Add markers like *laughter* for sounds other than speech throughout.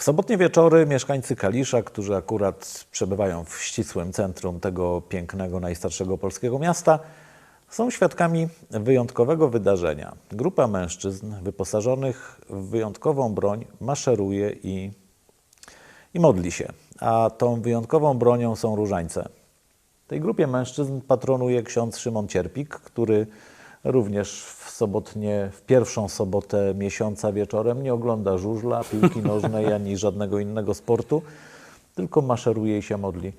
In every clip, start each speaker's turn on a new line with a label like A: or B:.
A: W sobotnie wieczory mieszkańcy Kalisza, którzy akurat przebywają w ścisłym centrum tego pięknego, najstarszego polskiego miasta, są świadkami wyjątkowego wydarzenia. Grupa mężczyzn wyposażonych w wyjątkową broń maszeruje i, i modli się. A tą wyjątkową bronią są różańce. Tej grupie mężczyzn patronuje ksiądz Szymon Cierpik, który również w sobotnie, w pierwszą sobotę miesiąca wieczorem nie ogląda żużla, piłki nożnej ani żadnego innego sportu, tylko maszeruje i się modli.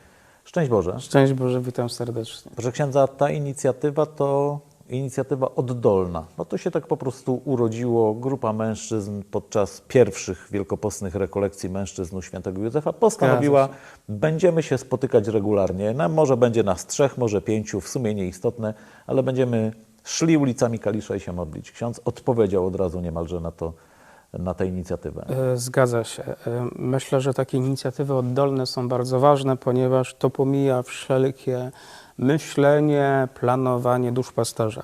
A: Szczęść Boże.
B: Szczęść Boże, witam serdecznie.
A: Proszę księdza, ta inicjatywa to inicjatywa oddolna. No to się tak po prostu urodziło. Grupa mężczyzn podczas pierwszych wielkopostnych rekolekcji mężczyzn u świętego Józefa postanowiła, będziemy się spotykać regularnie. No, może będzie nas trzech, może pięciu, w sumie nieistotne, ale będziemy szli ulicami Kalisza i się modlić. Ksiądz odpowiedział od razu niemalże na to, na tę inicjatywę.
B: E, Zgadza się. E, Myślę, że takie inicjatywy oddolne są bardzo ważne, ponieważ to pomija wszelkie myślenie, planowanie duszpasterza.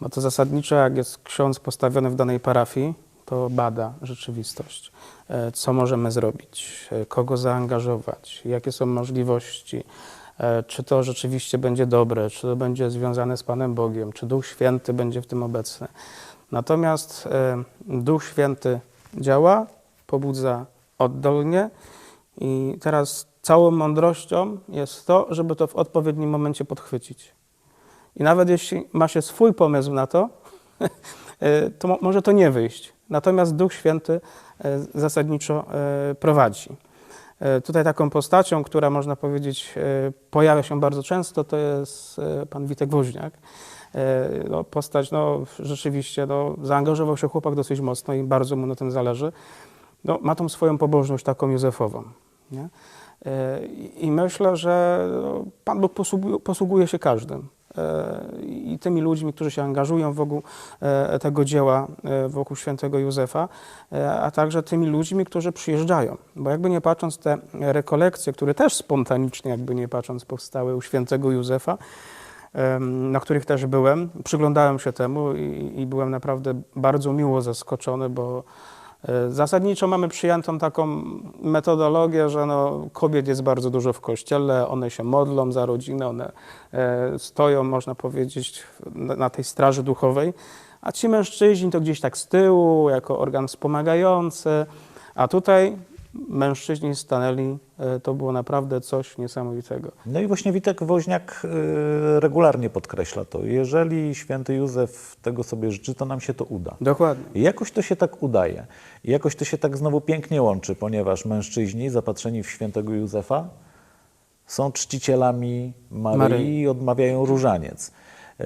B: Bo to zasadniczo, jak jest ksiądz postawiony w danej parafii, to bada rzeczywistość. E, Co możemy zrobić, kogo zaangażować, jakie są możliwości, czy to rzeczywiście będzie dobre, czy to będzie związane z Panem Bogiem, czy Duch Święty będzie w tym obecny. Natomiast e, Duch Święty działa, pobudza oddolnie i teraz całą mądrością jest to, żeby to w odpowiednim momencie podchwycić. I nawet jeśli ma się swój pomysł na to, *laughs* e, to mo- może to nie wyjść. Natomiast Duch Święty e, zasadniczo e, prowadzi. E, Tutaj taką postacią, która można powiedzieć e, pojawia się bardzo często, to jest e, pan Witek Woźniak. No, postać, no, rzeczywiście, no, zaangażował się chłopak dosyć mocno i bardzo mu na tym zależy. No, ma tą swoją pobożność taką Józefową. Nie? I myślę, że no, Pan Bóg posługuje się każdym. E, I tymi ludźmi, którzy się angażują wokół e, tego dzieła, e, wokół świętego Józefa, a także tymi ludźmi, którzy przyjeżdżają. Bo jakby nie patrząc, te rekolekcje, które też spontanicznie, jakby nie patrząc, powstały u świętego Józefa, na których też byłem, przyglądałem się temu i, i byłem naprawdę bardzo miło zaskoczony, bo zasadniczo mamy przyjętą taką metodologię, że no, kobiet jest bardzo dużo w kościele, one się modlą za rodzinę, one e, stoją, można powiedzieć, na tej straży duchowej, a ci mężczyźni to gdzieś tak z tyłu, jako organ wspomagający, a tutaj mężczyźni stanęli, e, to było naprawdę coś niesamowitego.
A: No i właśnie Witek Woźniak y, regularnie podkreśla to. Jeżeli święty Józef tego sobie życzy, to nam się to uda.
B: Dokładnie.
A: I jakoś to się tak udaje. I jakoś to się tak znowu pięknie łączy, ponieważ mężczyźni zapatrzeni w świętego Józefa są czcicielami Maryi,
B: Maryi.
A: i odmawiają różaniec. Y,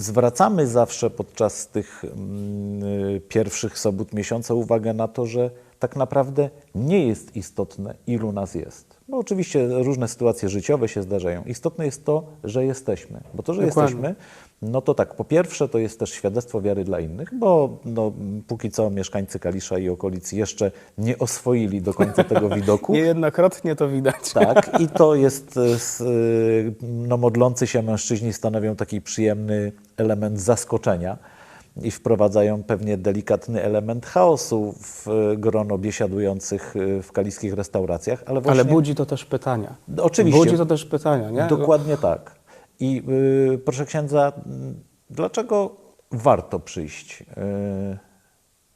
A: Zwracamy zawsze podczas tych mm, pierwszych sobót miesiąca uwagę na to, że tak naprawdę nie jest istotne, ilu nas jest. Bo oczywiście różne sytuacje życiowe się zdarzają. Istotne jest to, że jesteśmy. Bo to, że
B: Dokładnie.
A: jesteśmy, no to tak, po pierwsze to jest też świadectwo wiary dla innych, bo no, póki co mieszkańcy Kalisza i okolic jeszcze nie oswoili do końca tego *laughs* widoku.
B: Niejednokrotnie to widać.
A: Tak, i to *laughs* jest, e, y, no modlący się mężczyźni stanowią taki przyjemny element zaskoczenia i wprowadzają pewnie delikatny element chaosu w grono biesiadujących e, w kaliskich restauracjach, ale właśnie...
B: Ale budzi to też pytania.
A: Oczywiście.
B: Budzi to też pytania, nie?
A: Dokładnie tak. I y, proszę księdza, dlaczego warto przyjść? Y,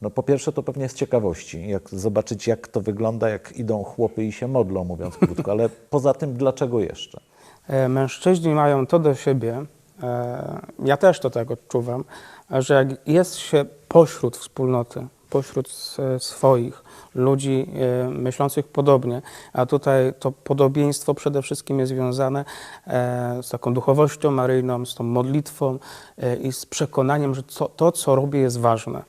A: no po pierwsze to pewnie z ciekawości, jak zobaczyć jak to wygląda, jak idą chłopy i się modlą, mówiąc krótko, ale poza tym dlaczego jeszcze?
B: E, Mężczyźni mają to do siebie, ja też to tak odczuwam, że jak jest się pośród wspólnoty, pośród swoich ludzi e, myślących podobnie, a tutaj to podobieństwo przede wszystkim jest związane e, z taką duchowością maryjną, z tą modlitwą e, i z przekonaniem, że co, to, co robię, jest ważne.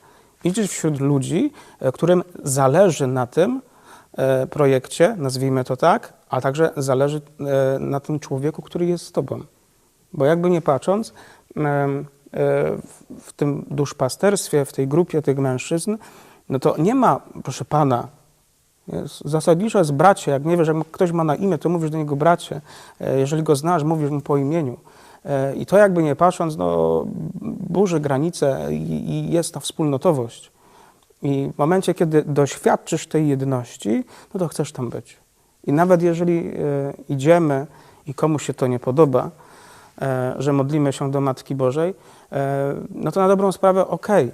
B: Idziesz wśród ludzi, e, którym zależy na tym, e, projekcie, nazwijmy to tak, a także zależy e, na tym człowieku, który jest z tobą. Bo jakby nie patrząc, e, w- tym duszpasterstwie, w tej grupie tych mężczyzn, no to nie ma, proszę pana, zasadniczo jest bracie. Jak nie wiesz, jak ktoś ma na imię, to mówisz do niego bracie. E, Jeżeli go znasz, mówisz mu po imieniu. E, I to jakby nie patrząc, no, burzy granice i, i jest ta wspólnotowość. I w momencie, kiedy doświadczysz tej jedności, no to chcesz tam być. I nawet jeżeli idziemy i komuś się to nie podoba, że modlimy się do Matki Bożej, e, no to na dobrą sprawę, okej,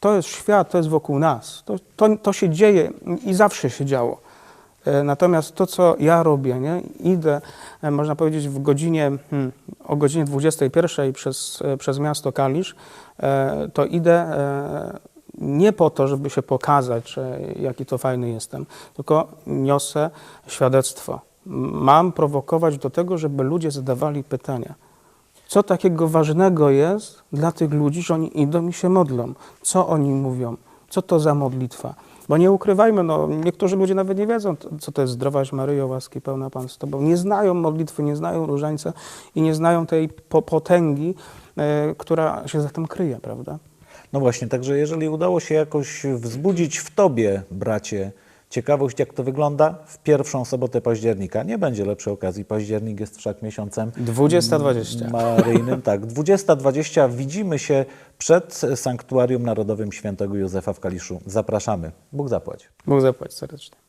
B: to jest świat, to jest wokół nas. To, to, to się dzieje i zawsze się działo. E, Natomiast to, co ja robię, nie? idę, e, można powiedzieć, w godzinie, hmm, o godzinie 21 przez, e, przez miasto Kalisz, e, to idę e, nie po to, żeby się pokazać, że jaki to fajny jestem, tylko niosę świadectwo. Mam prowokować do tego, żeby ludzie zadawali pytania. Co takiego ważnego jest dla tych ludzi, że oni idą i się modlą? Co oni mówią? Co to za modlitwa? Bo nie ukrywajmy, no, niektórzy ludzie nawet nie wiedzą, co to jest zdrowaś Maryjo, łaski pełna Pan z Tobą. Nie znają modlitwy, nie znają różańca i nie znają tej po potęgi, e, która się za tym kryje, prawda?
A: No właśnie, także jeżeli udało się jakoś wzbudzić w tobie, bracie, ciekawość, jak to wygląda w pierwszą sobotę października, nie będzie lepszej okazji. Październik jest wszak miesiącem
B: 20.20.
A: maryjnym. Tak, 20.20 widzimy się przed Sanktuarium Narodowym Świętego Józefa w Kaliszu. Zapraszamy. Bóg zapłać.
B: Bóg zapłać serdecznie.